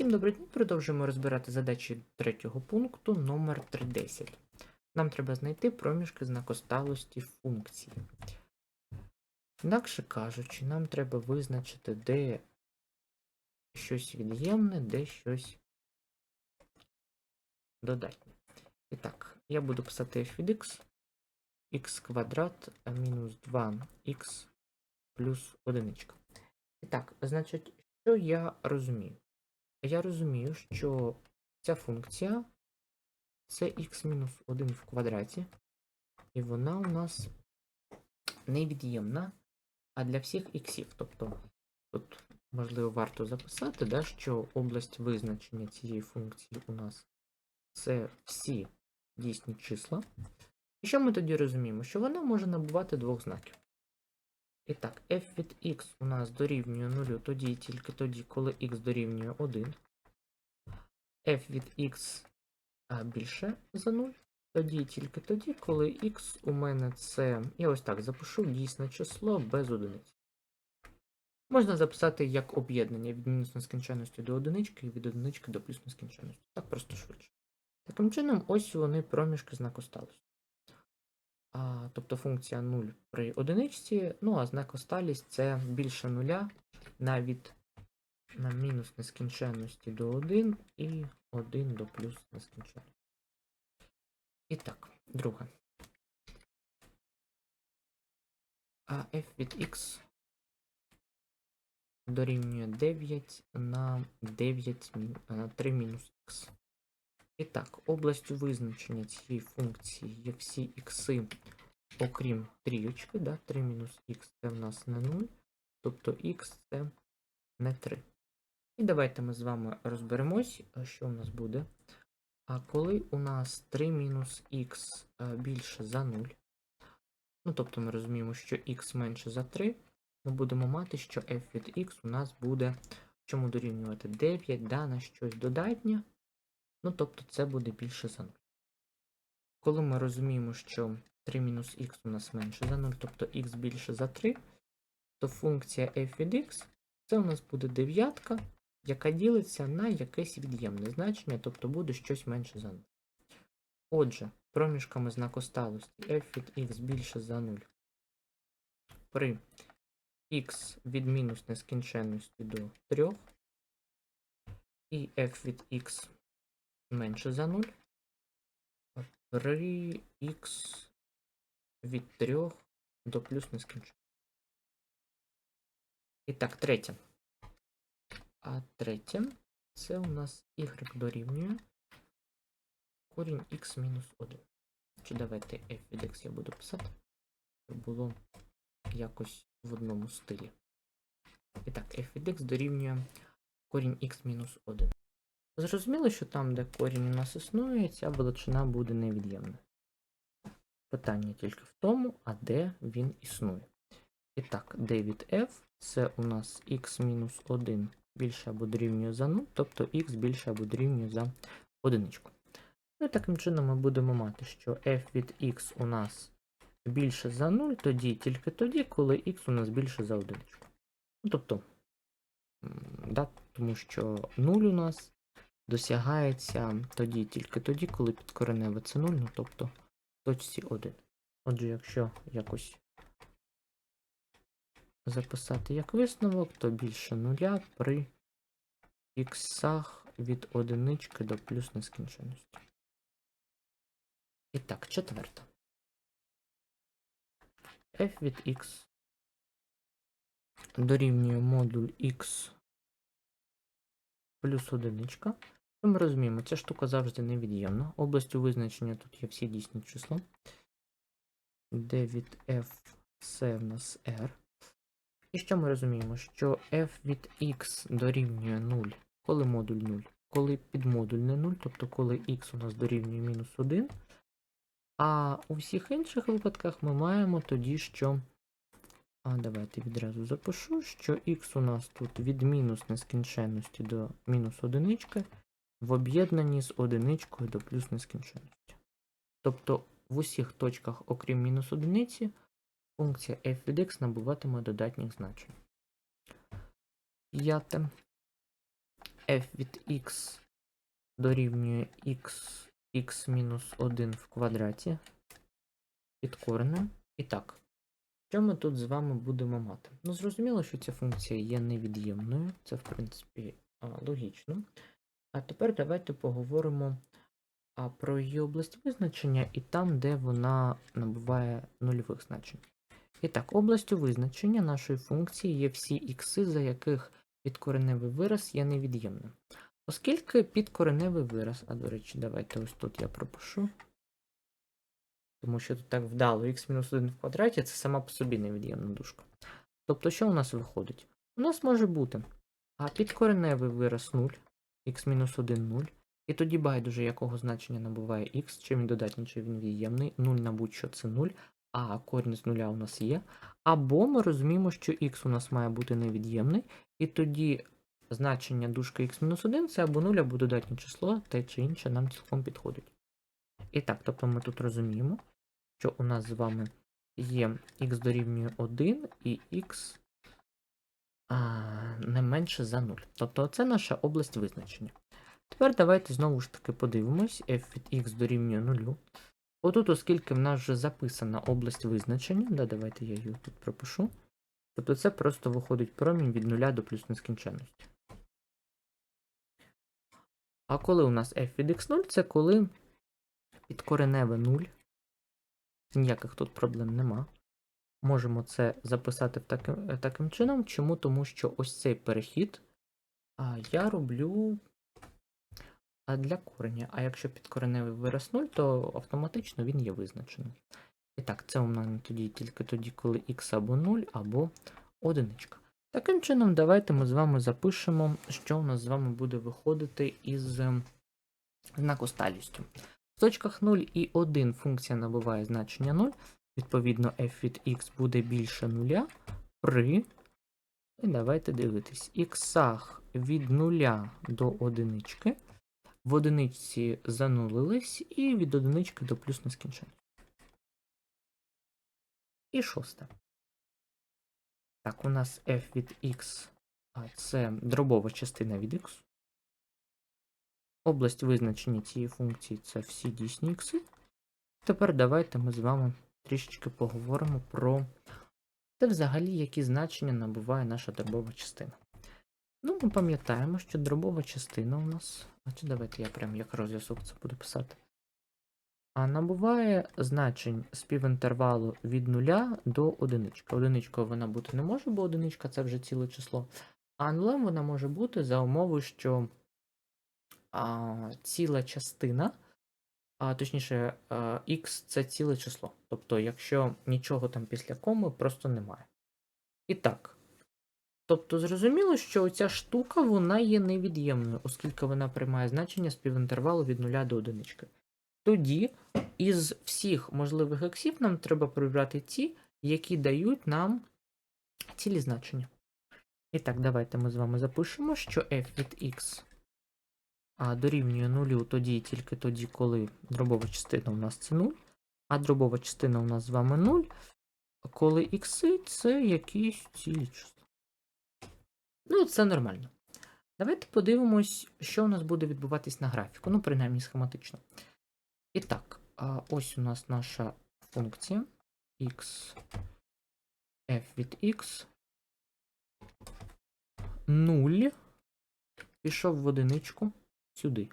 Всім добрий день. Продовжуємо розбирати задачі третього пункту номер 310. Нам треба знайти проміжки знакосталості функції. Інакше кажучи, нам треба визначити, де щось від'ємне, де щось додатнє. І так, я буду писати f від x, x квадрат мінус 2х плюс одиничка. І так, значить, що я розумію? Я розумію, що ця функція це x-1 в квадраті, і вона у нас невід'ємна, а для всіх іксів. Тобто тут, можливо, варто записати, да, що область визначення цієї функції у нас це всі дійсні числа. І що ми тоді розуміємо? Що вона може набувати двох знаків. І так, f від x у нас дорівнює 0 тоді і тільки тоді, коли x дорівнює 1. f від x більше за 0. Тоді і тільки тоді, коли x у мене це. Я ось так запишу дійсне число без одиниць. Можна записати як об'єднання від мінус нескінченності до одинички і від одинички до плюс нескінченності. Так просто швидше. Таким чином, ось вони проміжки знакосталості. А, тобто функція 0 при одиничці, ну а знакосталість це більше нуля навіть на мінус нескінченності до 1 і 1 до плюс нескінченності. І так, друге. А f від x дорівнює 9 на 9 на 3 мінус х. І так, областю визначення цієї функції є всі ікси, окрім трійочки, да? 3 мінус х це в нас не 0, тобто х це не 3. І давайте ми з вами розберемось, що у нас буде. А коли у нас 3 мінус х більше за 0, ну тобто ми розуміємо, що х менше за 3, ми будемо мати, що f від x у нас буде чому дорівнювати 9, да, на щось додатнє. Ну, тобто це буде більше за 0. Коли ми розуміємо, що 3 мінус х у нас менше за 0, тобто х більше за 3, то функція f від x це у нас буде дев'ятка, яка ділиться на якесь від'ємне значення, тобто буде щось менше за 0. Отже, проміжками знакосталості f від x більше за 0 при x від мінус нескінченності до 3 і f від x менше за 0 при x від 3 до плюс нескінченності. І так, третє. А третє це у нас y дорівнює корінь x мінус 1. Чи давайте f від x я буду писати, щоб було якось в одному стилі. І так, f від x дорівнює корінь x мінус 1. Зрозуміло, що там, де корінь у нас існує, ця величина буде невід'ємна. Питання тільки в тому, а де він існує. І так, d від f це у нас x-1 більше або дорівнює за 0, тобто x більше або дорівнює за одиничку. Ну і таким чином ми будемо мати, що f від x у нас більше за 0, тоді тільки тоді, коли x у нас більше за одиничку. Ну, тобто, да, тому що 0 у нас досягається тоді тільки тоді, коли підкореневе це 0, ну тобто точці 1. Отже, якщо якось записати як висновок, то більше нуля при іксах від одинички до плюс нескінченності. І так, четверта. f від x дорівнює модуль x плюс одиничка. Що ми розуміємо, ця штука завжди невід'ємна. Областю визначення тут є всі дійсні числа. d від f це в нас r. І що ми розуміємо? Що f від x дорівнює 0, коли модуль 0, коли підмодуль не 0, тобто коли x у нас дорівнює мінус 1. А у всіх інших випадках ми маємо тоді, що. А давайте відразу запишу, що x у нас тут від мінус нескінченності до мінус одинички в об'єднанні з одиничкою до плюс нескінченності. Тобто в усіх точках, окрім мінус одиниці, функція f від x набуватиме додатніх значень. П'яте. f від x дорівнює x, мінус 1 в квадраті під коренем. І так, що ми тут з вами будемо мати? Ну, зрозуміло, що ця функція є невід'ємною, це, в принципі, логічно. А тепер давайте поговоримо про її область визначення і там, де вона набуває нульових значень. І так, областю визначення нашої функції є всі ікси, за яких підкореневий вираз є невід'ємним. Оскільки підкореневий вираз, а до речі, давайте ось тут я пропишу. Тому що тут так вдало x-1 в квадраті це сама по собі невід'ємна дужка. Тобто, що у нас виходить? У нас може бути а підкореневий вираз 0, x-1 0. І тоді байдуже, якого значення набуває x, чи він додатній, чи він від'ємний. 0 на будь-що це 0, а корінь з нуля у нас є. Або ми розуміємо, що x у нас має бути невід'ємний, і тоді значення дужки x-1 це або 0, або додатнє число, те чи інше нам цілком підходить. І так, тобто ми тут розуміємо, що у нас з вами є x дорівнює 1 і x не менше за 0. Тобто це наша область визначення. Тепер давайте знову ж таки подивимось, f від x дорівнює 0. Отут, оскільки в нас вже записана область визначення, да, давайте я її тут пропишу. Тобто це просто виходить промінь від 0 до плюс нескінченності. А коли у нас f від x0, це коли підкореневе 0. Ніяких тут проблем нема. Можемо це записати таким, таким чином. Чому? Тому що ось цей перехід а, я роблю для кореня. А якщо підкореневий вираз 0, то автоматично він є визначеним. І так, це у мене тоді тільки тоді, коли x або 0, або одиничка. Таким чином, давайте ми з вами запишемо, що у нас з вами буде виходити із ем, знаку сталістю. В точках 0 і 1 функція набуває значення 0. Відповідно, f від x буде більше 0 при. І давайте дивитись. іксах від 0 до одинички. В одиничці занулились, і від одинички до плюс нескінчення. І шосте. Так, у нас f від x це дробова частина від x. Область визначення цієї функції це всі дійсні ікси. Тепер давайте ми з вами трішечки поговоримо про те, взагалі, які значення набуває наша дробова частина. Ну, ми пам'ятаємо, що дробова частина у нас. Чи давайте я прям як розв'язок це буду писати. А набуває значень співінтервалу від 0 до одинички. Одиничкою вона бути не може, бо одиничка це вже ціле число. А нулем вона може бути за умови, що а, ціла частина, а точніше, x це ціле число. Тобто, якщо нічого там після коми просто немає. І так. Тобто, зрозуміло, що ця штука вона є невід'ємною, оскільки вона приймає значення співінтервалу від 0 до одинички. Тоді із всіх можливих ексів нам треба прибрати ті, які дають нам цілі значення. І так, давайте ми з вами запишемо, що f від x а, дорівнює 0 тоді тільки тоді, коли дробова частина у нас це 0, а дробова частина у нас з вами 0, коли ікси це якісь цілі числа. Ну, це нормально. Давайте подивимось, що у нас буде відбуватись на графіку, ну, принаймні схематично. І так, ось у нас наша функція x f від x 0 пішов в одиничку сюди.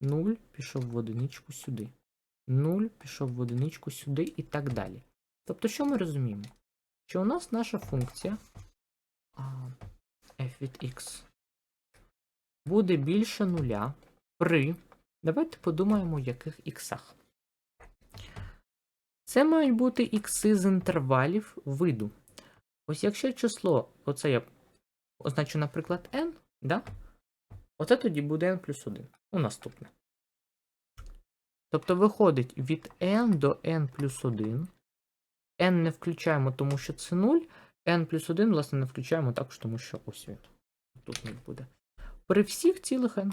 0 пішов в одиничку сюди. 0 пішов в одиничку сюди і так далі. Тобто, що ми розуміємо? Що у нас наша функція f від x буде більше нуля при. Давайте подумаємо, яких іксах. Це мають бути ікси з інтервалів виду. Ось якщо число, оце я означу, наприклад, n, да? Оце тоді буде n плюс 1 у наступне. Тобто виходить від n до n плюс 1. n не включаємо, тому що це 0. n плюс 1, власне, не включаємо також, тому що ось він. Тут 0 буде. При всіх цілих n.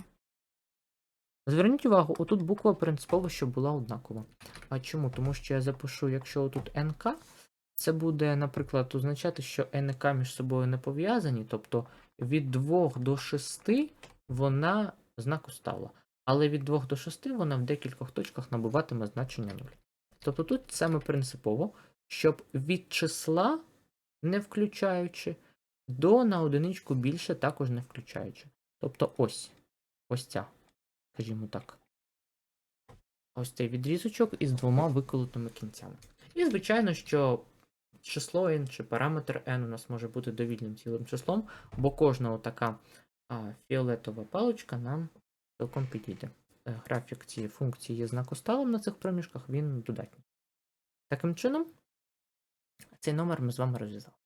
Зверніть увагу, отут буква принципово, щоб була однакова. А чому? Тому що я запишу, якщо тут НК, це буде, наприклад, означати, що НК між собою не пов'язані, тобто від 2 до 6 вона знаку стала. Але від 2 до 6 вона в декількох точках набуватиме значення 0. Тобто тут саме принципово, щоб від числа, не включаючи, до на одиничку більше також не включаючи. Тобто ось, ось ця, скажімо так. Ось цей відрізочок із двома виколотими кінцями. І, звичайно, що число n чи параметр n у нас може бути довільним цілим числом, бо кожна така а, фіолетова паличка нам цілком підійде. Е, Графік цієї функції є знакосталим на цих проміжках, він додатній. Таким чином, цей номер ми з вами розв'язали.